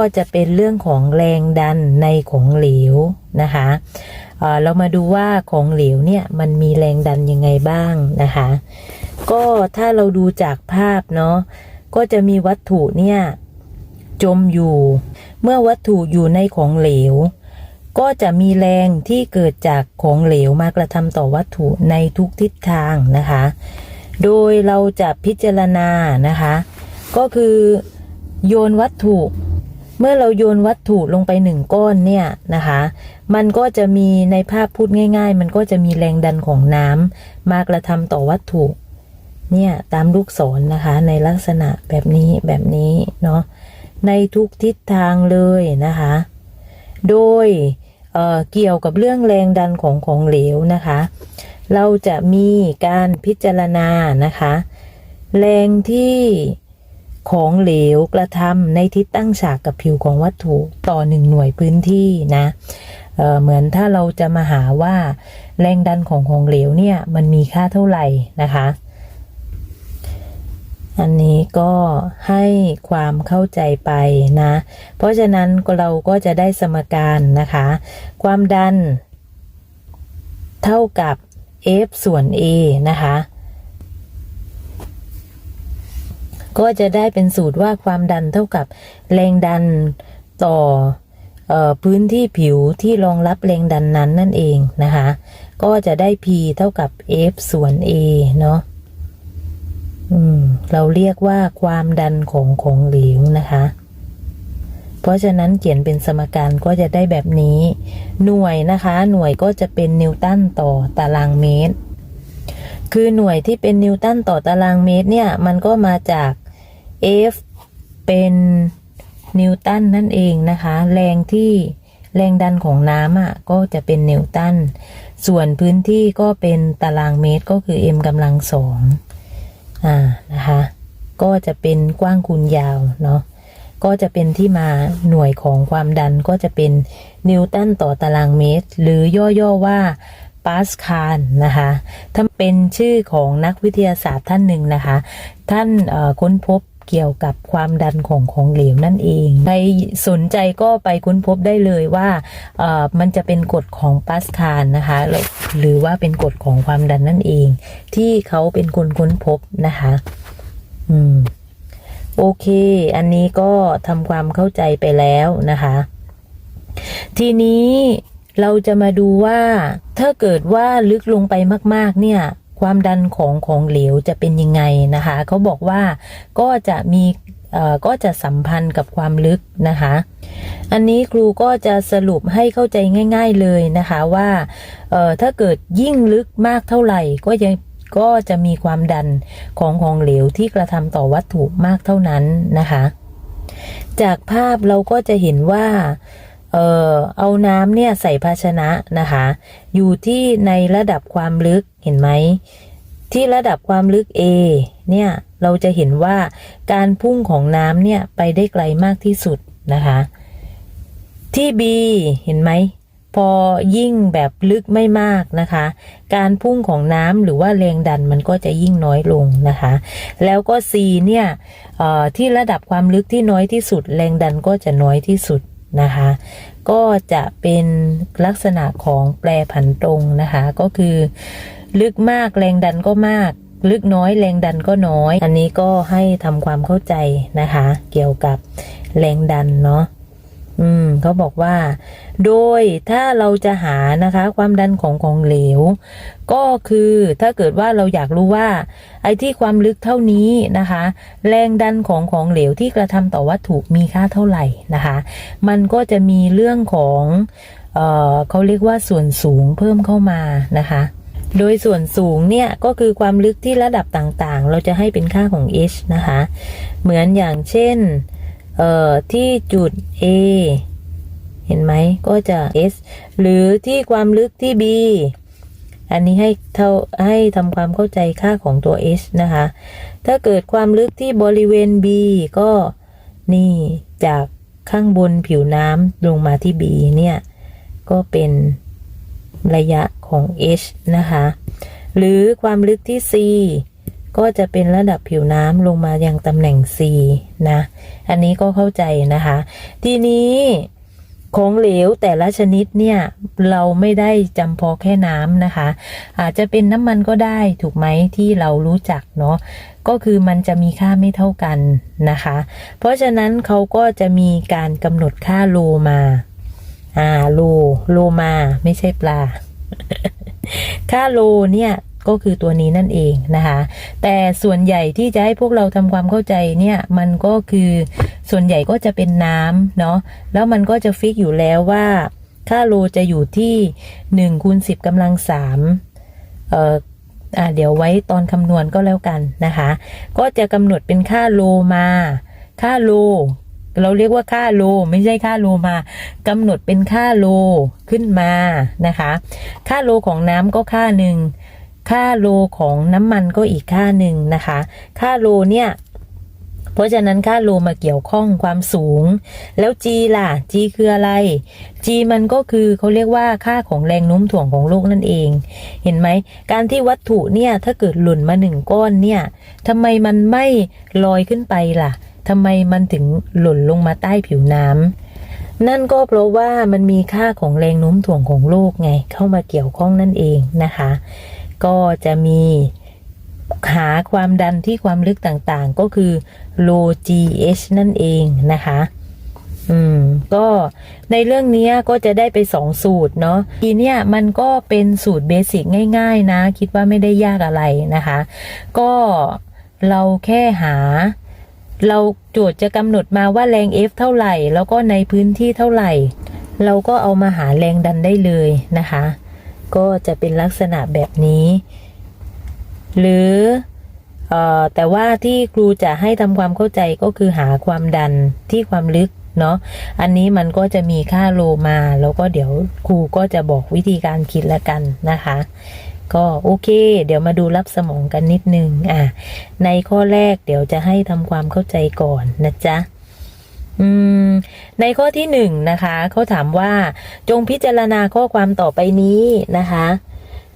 ก็จะเป็นเรื่องของแรงดันในของเหลวนะคะเเรามาดูว่าของเหลวเนี่ยมันมีแรงดันยังไงบ้างนะคะ ก็ถ้าเราดูจากภาพเนาะก็จะมีวัตถุเนี่ยจมอยู่ เมื่อวัตถุอยู่ในของเหลว ก็จะมีแรงที่เกิดจากของเหลวมากระทำต่อวัตถุในทุกทิศทางนะคะ โดยเราจะพิจารณานะคะ ก็คือโยนวัตถุ เมื่อเราโยนวัตถุลงไปหนึ่งก้อนเนี่ยนะคะ มันก็จะมีในภาพพูดง่าย ๆ มันก็จะมีแรงดันของน้ำมากระทำต่อวัตถุเนี่ยตามลูกศรนนะคะ ในลักษณะแบบนี้แบบนี้เนาะในทุกทิศทางเลยนะคะ โดยเเกี่ยวกับเรื่องแรงดันของของเหลวนะคะ เราจะมีการพิจารณานะคะ แรงที่ ของเหลวกระทำในทิศตั้งฉากกับผิวของวัตถุต่อหนึ่งหน่วยพื้นที่นะเเหมือนถ้าเราจะมาหาว่าแรงดันของของเหลวเนี่ยมันมีค่าเท่าไหร่นะคะ อันนี้ก็ให้ความเข้าใจไปนะ เพราะฉะนั้นเราก็จะได้สมการนะคะ ความดันเท่ากับ F ส่วน A นะคะ ก็จะได้เป็นสูตรว่าความดันเท่ากับแรงดันต่อออพื้นที่ผิวที่รองรับแรงดันนั้นนั่นเองนะคะ ก็จะได้ P เท่ากับ F ส่วน A เนาะอืมเราเรียกว่าความดันของของเหลวนะคะ เพราะฉะนั้นเขียนเป็นสมการก็จะได้แบบนี้ หน่วยนะคะ หน่วยก็จะเป็นนิวตันต่อตารางเมตร คือหน่วยที่เป็นนิวตันต่อตารางเมตรเนี่ย มันก็มาจาก F เป็นนิวตันนั่นเองนะคะ แรงที่แรงดันของน้ำอะก็จะเป็นนิวตัน ส่วนพื้นที่ก็เป็นตารางเมตรก็คือ m กำลังสองอ่านะคะ ก็จะเป็นกว้างคูณยาวเนาะก็จะเป็นที่มาหน่วยของความดันก็จะเป็นนิวตันต่อตารางเมตร หรือย่อๆว่าปาสคาลนะคะถ้าเป็นชื่อของนักวิทยาศาสตร์ท่านหนึ่งนะคะ ท่านค้นพบ เกี่ยวกับความดันของของเหลวนั่นเอง ใครสนใจก็ไปค้นพบได้เลยว่าเอ่อมันจะเป็นกฎของปาสคาลนะคะหรือหรือว่าเป็นกฎของความดันนั่นเอง ที่เขาเป็นคนค้นพบนะคะ อืม โอเค อันนี้ก็ทำความเข้าใจไปแล้วนะคะ ทีนี้เราจะมาดูว่าถ้าเกิดว่าลึกลงไปมาก ๆ เนี่ย ความดันของของเหลวจะเป็นยังไงนะคะเขาบอกว่าก็จะมีก็จะสัมพันธ์กับความลึกนะคะ อันนี้ครูก็จะสรุปให้เข้าใจง่าย ๆเลยนะคะว่าถ้าเกิดยิ่งลึกมากเท่าไหร่ก็ยังก็จะมีความดันของของเหลวที่กระทำต่อวัตถุมากเท่านั้นนะคะ จากภาพเราก็จะเห็นว่า เออเอาน้ำเนี่ยใส่ภาชนะนะคะ อยู่ที่ในระดับความลึกเห็นไหม ที่ระดับความลึก A เนี่ย เราจะเห็นว่าการพุ่งของน้ำเนี่ย ไปได้ไกลมากที่สุดนะคะ ที่ B เห็นไหม พอยิ่งแบบลึกไม่มากนะคะ การพุ่งของน้ำหรือว่าแรงดันมันก็จะยิ่งน้อยลงนะคะ แล้วก็ C เนี่ยเอ่อที่ระดับความลึกที่น้อยที่สุด แรงดันก็จะน้อยที่สุด นะคะ ก็จะเป็นลักษณะของแปรผันตรงนะคะ ก็คือ ลึกมากแรงดันก็มาก ลึกน้อยแรงดันก็น้อย อันนี้ก็ให้ทำความเข้าใจนะคะ เกี่ยวกับแรงดันเนาะอืมเขาบอกว่า โดยถ้าเราจะหานะคะ ความดันของของเหลว ก็คือถ้าเกิดว่าเราอยากรู้ว่า ไอ้ที่ความลึกเท่านี้นะคะ แรงดันของของเหลวที่กระทำต่อวัตถุมีค่าเท่าไหร่นะคะ มันก็จะมีเรื่องของเออเขาเรียกว่าส่วนสูงเพิ่มเข้ามานะคะ โดยส่วนสูงเนี่ยก็คือความลึกที่ระดับต่างๆ เราจะให้เป็นค่าของ h นะคะ เหมือนอย่างเช่นเอ่อที่จุด A เห็นไหมก็จะ S หรือที่ความลึกที่ B อันนี้ให้เท่าให้ทำความเข้าใจค่าของตัว h นะคะ ถ้าเกิดความลึกที่บริเวณ B ก็นี่จากข้างบนผิวน้ำลงมาที่ B เนี่ย ก็เป็นระยะของ h นะคะ หรือความลึกที่ C ก็จะเป็นระดับผิวน้ำลงมายังตำแหน่ง C นะ อันนี้ก็เข้าใจนะคะ ทีนี้ ของเหลวแต่ละชนิดเนี่ยเราไม่ได้จำพาะแค่น้ำนะคะ อาจจะเป็นน้ำมันก็ได้ถูกไหมที่เรารู้จักเนาะก็คือมันจะมีค่าไม่เท่ากันนะคะ เพราะฉะนั้นเขาก็จะมีการกำหนดค่าโลมาอ่าโลโลมาไม่ใช่ปลา ค่าโลเนี่ย ก็คือตัวนี้นั่นเองนะคะแต่ส่วนใหญ่ที่จะให้พวกเราทำความเข้าใจเนี่ยมันก็คือส่วนใหญ่ก็จะเป็นน้ำเนาะแล้วมันก็จะฟิกอยู่แล้วว่า ค่าโลจะอยู่ที่1คูณ10กำลัง3เอ่ออ่าเดี๋ยวไว้ตอนคำนวณก็แล้วกันนะคะ ก็จะกำหนดเป็นค่าโลมา ค่าโล เราเรียกว่าค่าโลไม่ใช่ค่าโลมากำหนดเป็นค่าโลขึ้นมานะคะ ค่าโลของน้ำก็ค่าหนึ่ง ค่าโลของน้ำมันก็อีกค่าหนึ่งนะคะ ค่าโลเนี่ยเพราะฉะนั้นค่าโลมาเกี่ยวข้องความสูง แล้ว G ล่ะ G คืออะไร G มันก็คือเขาเรียกว่าค่าของแรงโน้มถ่วงของโลกนั่นเอง เห็นไหม การที่วัตถุเนี่ยถ้าเกิดหล่นมาหนึ่งก้อนเนี่ยทำไมมันไม่ลอยขึ้นไปล่ะทำไมมันถึงหล่นลงมาใต้ผิวน้ำนั่นก็เพราะว่ามันมีค่าของแรงโน้มถ่วงของโลกไง เข้ามาเกี่ยวข้องนั่นเองนะคะ ก็จะมีหาความดันที่ความลึกต่างๆ ก็คือ low GH นั่นเองนะคะ อืม ก็ในเรื่องนี้ก็จะได้ไปสองสูตรเนาะทีเนี้ยมันก็เป็นสูตรเบสิกง่าย ๆ นะ คิดว่าไม่ได้ยากอะไรนะคะ ก็เราแค่หา เราโจทย์จะกำหนดมาว่าแรง F เท่าไหร่ แล้วก็ในพื้นที่เท่าไหร่ เราก็เอามาหาแรงดันได้เลยนะคะ ก็จะเป็นลักษณะแบบนี้ หรืออแต่ว่าที่ครูจะให้ทำความเข้าใจก็คือหาความดันที่ความลึกเนาะอันนี้มันก็จะมีค่าโลมา แล้วก็เดี๋ยวครูก็จะบอกวิธีการคิดละกันนะคะ ก็โอเค เดี๋ยวมาดูรับสมองกันนิดนึงอะในข้อแรกเดี๋ยวจะให้ทำความเข้าใจก่อนนะจ๊ะ ในข้อที่หนึ่งนะคะเขาถามว่าจงพิจารณาข้อความต่อไปนี้นะคะ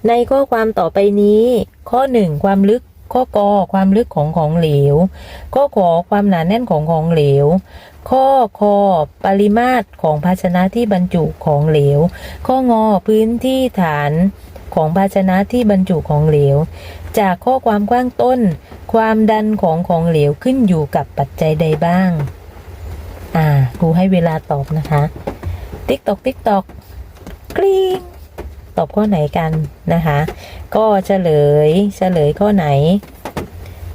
ในข้อความต่อไปนี้ ข้อหนึ่งความลึกข้อกอความลึกของของเหลว ข้อขอความหนาแน่นของของเหลว ข้อคอปริมาตรของภาชนะที่บรรจุของเหลว ข้องอพื้นที่ฐานของภาชนะที่บรรจุของเหลว จากข้อความกว้างต้น ความดันของของเหลวขึ้นอยู่กับปัจจัยใดบ้าง อ่าครูให้เวลาตอบนะคะ ติ๊กตอกติ๊กตอกกริ๊งตอบข้อไหนกันนะคะ ก็เฉลยเฉลยข้อไหน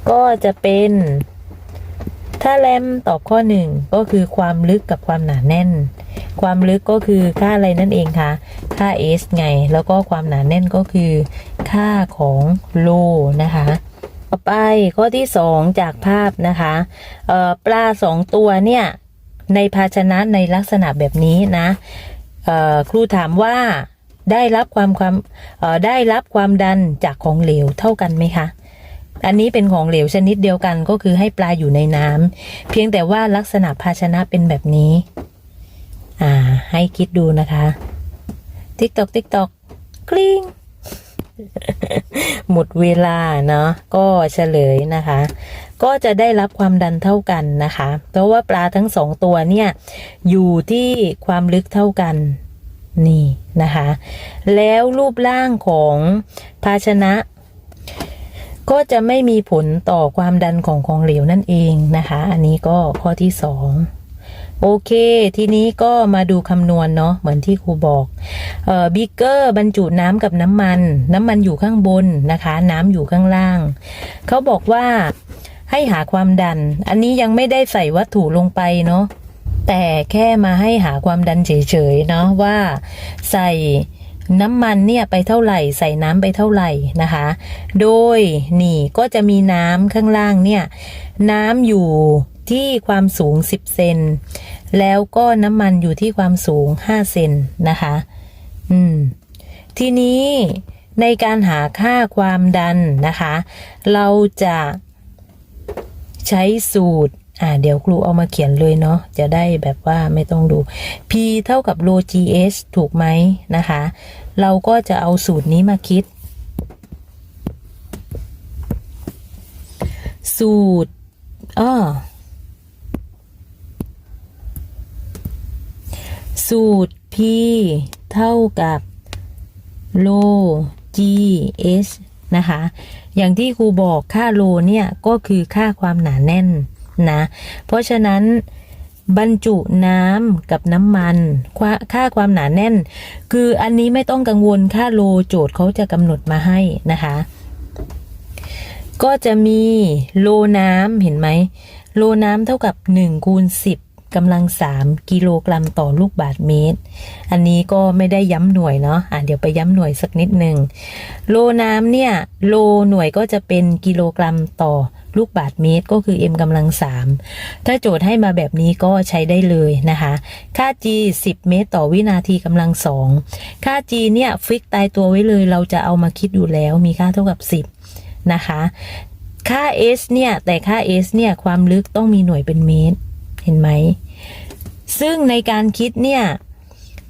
ก็จะเป็น ถ้าแรมตอบข้อหนึ่งก็คือความลึกกับความหนาแน่น ความลึกก็คือค่าอะไรนั่นเองคะค่า s ไง แล้วก็ความหนาแน่นก็คือค่าของโลนะคะต่อไปข้อที่สองจากภาพนะคะปลาสองตัวเนี่ย ในภาชนะในลักษณะแบบนี้นะครูถามว่าได้รับความความได้รับความดันจากของเหลวเท่ากันไหมคะอันนี้เป็นของเหลวชนิดเดียวกันก็คือให้ปลาอยู่ในน้ำเพียงแต่ว่าลักษณะภาชนะเป็นแบบนี้ อ่า ให้คิดดูนะคะติ๊กตอกติ๊กตอกกลิ้งหมดเวลาเนาะก็เฉลยนะคะ ก็จะได้รับความดันเท่ากันนะคะ เพราะว่าปลาทั้งสองตัวเนี่ยอยู่ที่ความลึกเท่ากันนี่นะคะ แล้วรูปร่างของภาชนะ ก็จะไม่มีผลต่อความดันของของเหลวนั่นเองนะคะ อันนี้ก็ข้อที่สองโอเค ทีนี้ก็มาดูคำนวณเนาะเหมือนที่ครูบอกเอ่อบิ๊กเกอร์บรรจุน้ำกับน้ำมัน น้ำมันอยู่ข้างบนนะคะ น้ำอยู่ข้างล่าง เขาบอกว่า ให้หาความดัน อันนี้ยังไม่ได้ใส่วัตถุลงไปเนาะแต่แค่มาให้หาความดันเฉยๆเนาะว่าใส่น้ำมันเนี่ยไปเท่าไหร่ ใส่น้ำไปเท่าไหร่นะคะ โดยนี่ก็จะมีน้ำข้างล่างเนี่ยน้ำอยู่ที่ความสูง 10 เซน แล้วก็น้ำมันอยู่ที่ความสูง 5 เซนนะคะ อืม ทีนี้ในการหาค่าความดันนะคะ เราจะ ใช้สูตร อ่า เดี๋ยวครูเอามาเขียนเลยเนาะ จะได้แบบว่าไม่ต้องดู p เท่ากับ rho gs ถูกไหมนะคะ เราก็จะเอาสูตรนี้มาคิด สูตรอ้อสูตร P เท่ากับโล G H นะคะ อย่างที่ครูบอกค่าโลเนี่ยก็คือค่าความหนาแน่นนะ เพราะฉะนั้นบรรจุน้ำกับน้ำมันค่าค่าความหนาแน่น คืออันนี้ไม่ต้องกังวลค่าโลโจทย์เขาจะกำหนดมาให้นะคะ ก็จะมีโลน้ำเห็นไหมโลน้ำเท่ากับ1คูณ10 กำลัง3กิโลกรัมต่อลูกบาศก์เมตร อันนี้ก็ไม่ได้ย้ำหน่วยเนาะอะเดี๋ยวไปย้ำหน่วยสักนิดหนึ่งโลน้ำเนี่ย โลหน่วยก็จะเป็นกิโลกรัมต่อลูกบาศก์เมตรก็คือ m กำลัง3ถ้าโจทย์ให้มาแบบนี้ก็ใช้ได้เลยนะคะ ค่า g 10 เมตรต่อวินาทีกำลัง2ค่า g เนี่ยฟิกตายตัวไว้เลยเราจะเอามาคิดอยู่แล้วมีค่าเท่ากับ 10 นะคะ ค่า s เนี่ย แต่ค่า s เนี่ย ความลึกต้องมีหน่วยเป็นเมตร เห็นไหม ซึ่งในการคิดเนี่ย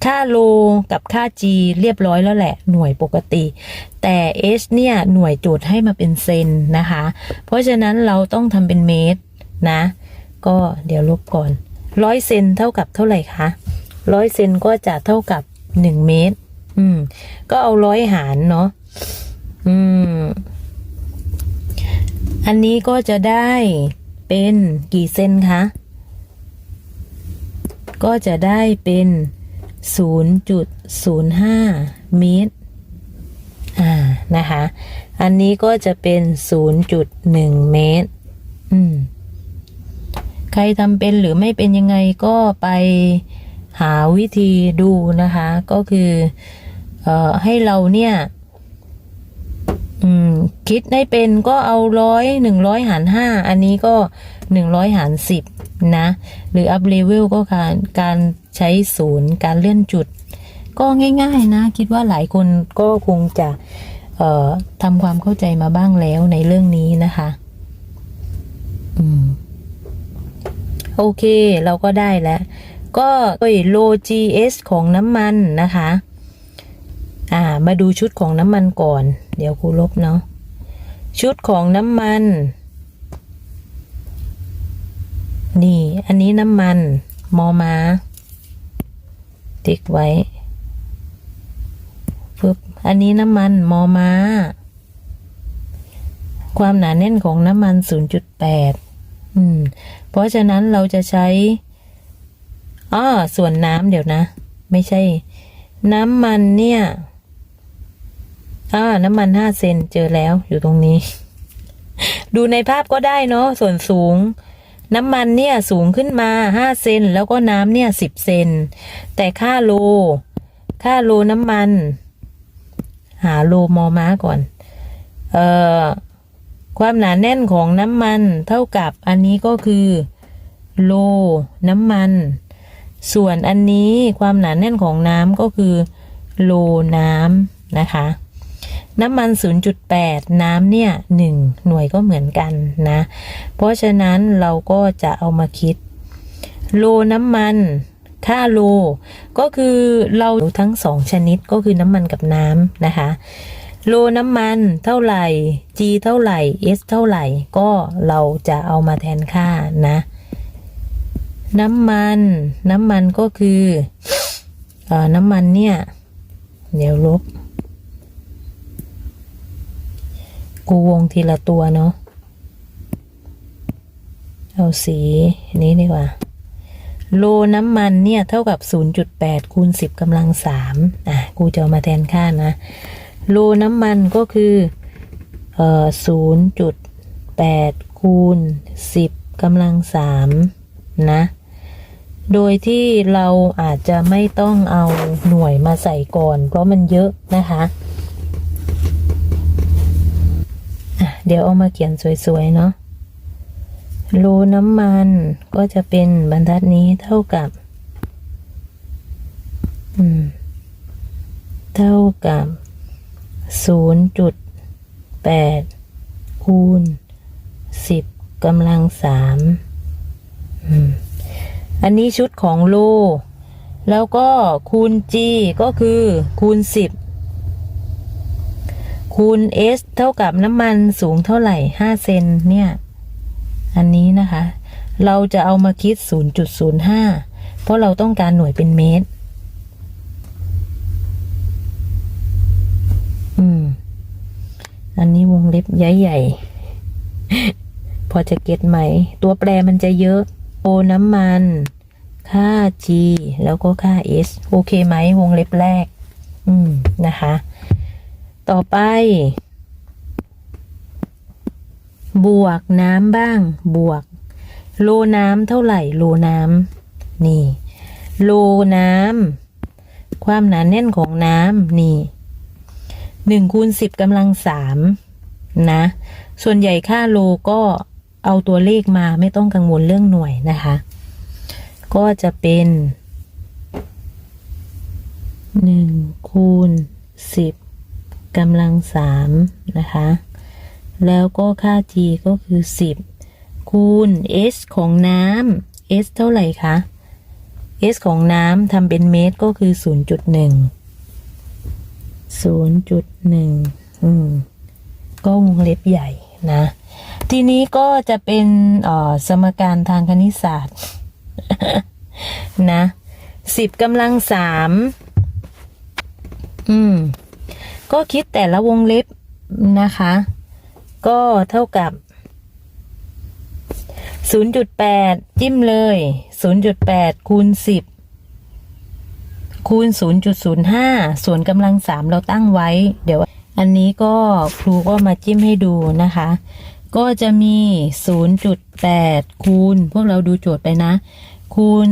ค่าโลกับค่า g เรียบร้อยแล้วแหละ หน่วยปกติ แต่ s เนี่ย หน่วยโจทย์ให้มาเป็นเซนนะคะ เพราะฉะนั้นเราต้องทำเป็นเมตรนะ ก็เดี๋ยวลบก่อน ร้อยเซนเท่ากับเท่าไหร่คะ ร้อยเซนก็จะเท่ากับหนึ่งเมตร อืม ก็เอาร้อยหารเนาะ อืม อันนี้ก็จะได้เป็นกี่เซนคะ ก็จะได้เป็น 0.05 เมตร อ่า นะคะ อันนี้ก็จะเป็น 0.1 เมตร อืม ใครทำเป็นหรือไม่เป็นยังไงก็ไปหาวิธีดูนะคะ ก็คือ เอ่อ ให้เราเนี่ย อืมคิดให้เป็นก็เอาร้อยหนึ่งร้อยหารห้าอันนี้ก็หนึ่งร้อยหารสิบนะ หรือ up level ก็การการใช้ศูนย์การเลื่อนจุด ก็ง่าย ๆ นะ คิดว่าหลายคนก็คงจะเอ่อทำความเข้าใจมาบ้างแล้วในเรื่องนี้นะคะอืมโอเค เราก็ได้แล้ว ก็โล GS ของน้ำมันนะคะ อ่า มาดูชุดของน้ำมันก่อน เดี๋ยวครูลบเนาะ ชุดของน้ำมัน นี่ อันนี้น้ำมัน มอมา ติ๊กไว้ปึ๊บอันนี้น้ำมัน มอมาความหนาแน่นของน้ำมัน 0.8 อืม เพราะฉะนั้นเราจะใช้อ้อส่วนน้ำเดี๋ยวนะ ไม่ใช่ น้ำมันเนี่ย อ่าน้ำมันห้าเซนเจอแล้วอยู่ตรงนี้ ดูในภาพก็ได้เนาะส่วนสูง น้ำมันเนี่ยสูงขึ้นมาห้าเซนแล้วก็น้ำเนี่ยสิบเซนแต่ค่าโล ค่าโลน้ำมัน หาโลมอม้าก่อน เอ่อความหนาแน่นของน้ำมันเท่ากับอันนี้ก็คือ โล น้ำมัน ส่วนอันนี้ความหนาแน่นของน้ำก็คือ โลน้ำนะคะ น้ำมัน 0.8 น้ำเนี่ย 1 หน่วยก็เหมือนกันนะ เพราะฉะนั้นเราก็จะเอามาคิด โลน้ำมันค่าโล ก็คือเราทั้งสองชนิดก็คือน้ำมันกับน้ำนะคะ โลน้ำมันเท่าไหร่ G เท่าไหร่ S เท่าไหร่ ก็เราจะเอามาแทนค่านะ น้ำมัน น้ำมันก็คือเออน้ำมันเนี่ย เดี๋ยวลบ กูวงทีละตัวเนาะ เอาสีนี้ดีกว่า โลน้ำมันเนี่ย เท่ากับ 0.8 คูณ 10กำลัง 3 อะ กูจะามาแทนค่านะ โลน้ำมันก็คือเอ่อ0.8 คูณ 10กำลัง 3 นะ โดยที่เราอาจจะไม่ต้องเอาหน่วยมาใส่ก่อน เพราะมันเยอะนะคะอะ เดี๋ยวเอามาเขียนสวยๆเนาะโลน้ำมันก็จะเป็นบรรทัดนี้เท่ากับ อืม เท่ากับศูนย์จุดแปดคูณสิบกำลังสามอันนี้ชุดของโล แล้วก็คูณ G ก็คือคูณ10 คูณ S เท่ากับน้ำมันสูงเท่าไหร่ 5 เซนเนี่ย อันนี้นะคะ เราจะเอามาคิด 0.05 เพราะเราต้องการหน่วยเป็นเมตร อืม อันนี้วงเล็บใหญ่ๆ พอจะเก็ตไหม ตัวแปรมันจะเยอะ โอน้ำมัน ค่า G แล้วก็ค่า S โอเคไหม วงเล็บแรก อืม นะคะ ต่อไป บวกน้ำบ้าง บวก โลน้ำเท่าไหร่ โลน้ำนี่ โลน้ำความหนาแน่นของน้ำนี่หนึ่งคูณสิบกำลังสามนะ ส่วนใหญ่ค่าโลก็เอาตัวเลขมาไม่ต้องกังวลเรื่องหน่วยนะคะ ก็จะเป็นหนึ่งคูณสิบ กำลังสามนะคะ แล้วก็ค่า g ก็คือ 10 คูณ s ของน้ำ s เท่าไหร่คะ s ของน้ำทำเป็นเมตรก็คือ 0.1 0.1อืมก็วงเล็บใหญ่นะ ทีนี้ก็จะเป็นสมการทางคณิตศาสตร์ นะ10กำลังสามอืม ก็คิดแต่ละวงเล็บนะคะ ก็เท่ากับ 0.8 จิ้มเลย 0.8 คูณ 10 คูณ 0.05 ส่วนกำลัง 3 เราตั้งไว้ เดี๋ยว อันนี้ก็ครูก็มาจิ้มให้ดูนะคะ ก็จะมี 0.8 คูณ พวกเราดูโจทย์ไปนะ คูณ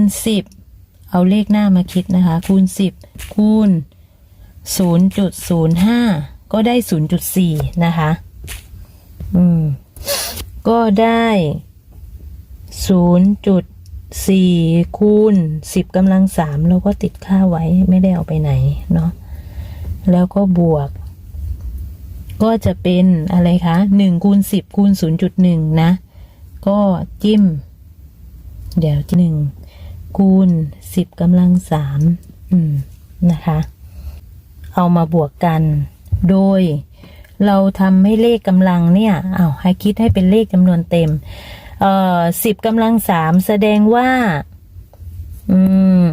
10 เอาเลขหน้ามาคิดนะคะ คูณ 10 คูณ 0.05 ก็ได้ 0.4 นะคะ อืม ก็ได้ 0.4 คูณ 10กำลังสามเราก็ติดค่าไว้ไม่ได้เอาไปไหน เนาะ แล้วก็บวก ก็จะเป็นอะไรคะ 1 คูณ 10 คูณ 0.1 นะ ก็จิ้ม เดี๋ยวหนึ่งคูณ 10กำลังสามอืม นะคะ เอามาบวกกัน โดยเราทำให้เลขกำลังเนี่ยเอาวให้คิดให้เป็นเลขจำนวนเต็ม เอ่อสิบกำลังสามแสดงว่า อืม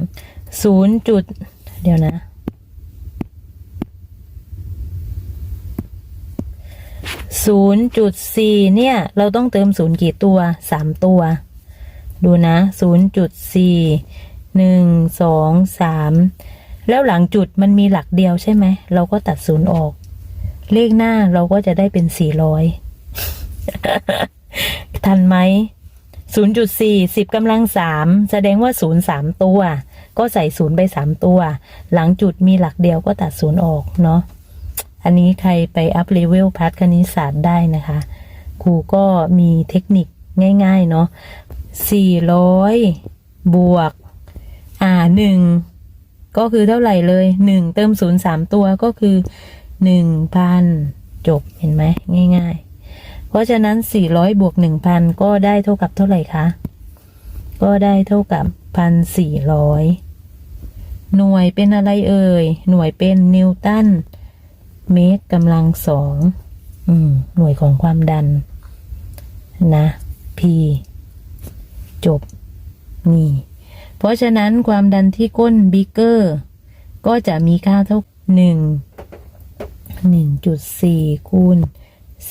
ศูนย์จุด เดี๋ยวนะศูนย์จุดสี่เนี่ย เราต้องเติมศูนย์กี่ตัวสามตัว ดูนะศูนย์จุดสี่หนึ่งสองสาม แล้วหลังจุดมันมีหลักเดียวใช่ไหม เราก็ตัดศูนย์ออก เลขหน้าเราก็จะได้เป็นสี่ร้อยทันไหมศูนย์จุดสี่สิบกำลังสามแสดงว่าศูนย์สามตัว ก็ใส่ศูนย์ไปสามตัว หลังจุดมีหลักเดียวก็ตัดศูนย์ออกเนาะอันนี้ใครไปอัพเลเวลพาร์ทคณิตศาสตร์ได้นะคะครูก็มีเทคนิคง่าย ๆ เนาะสี่ร้อยบวก อ่าหนึ่ง ก็คือเท่าไหร่เลยหนึ่งเติมศูนย์สามตัวก็คือหนึ่งพันจบเห็นไหมง่าย ๆ เพราะฉะนั้นสี่ร้อยบวกหนึ่งพันก็ได้เท่ากับเท่าไหร่คะก็ได้เท่ากับพันสี่ร้อยหน่วยเป็นอะไรเอ่ย หน่วยเป็นนิวตันเมตรกำลังสองอหน่วยของความดัน นะ P จบ นี่ ราะฉะนั้นความดันที่ก้นบิ๊กเกอร์ก็จะมีค่าเท่าหนึ่งหนึ่งจุดสี่คูณ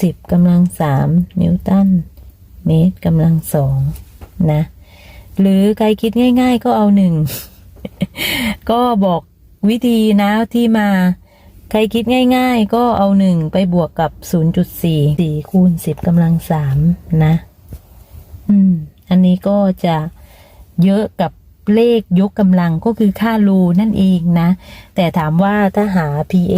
สิบกำลังสามนิวตันเมตรกำลังสองนะ หรือใครคิดง่าย ๆ ก็เอาหนึ่ง ก็บอกวิธีนะที่มา ใครคิดง่าย ๆ ก็เอาหนึ่งไปบวกกับ 0.4 4คูณ 10กำลังสามนะ อืม อันนี้ก็จะเยอะกับ เลขยกกำลังก็คือค่ารูนั่นเองนะ แต่ถามว่าถ้าหา PA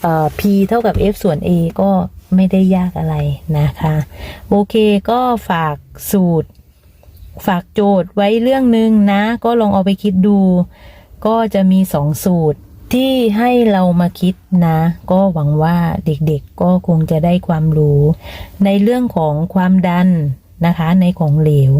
เอ่อ P เท่ากับ F ส่วน A ก็ไม่ได้ยากอะไรนะคะ โอเคก็ฝากสูตร ฝากโจทย์ไว้เรื่องหนึ่งนะ ก็ลองเอาไปคิดดู ก็จะมีสองสูตรที่ให้เรามาคิดนะ ก็หวังว่าเด็กๆก็คงจะได้ความรู้ ในเรื่องของความดันนะคะในของเหลว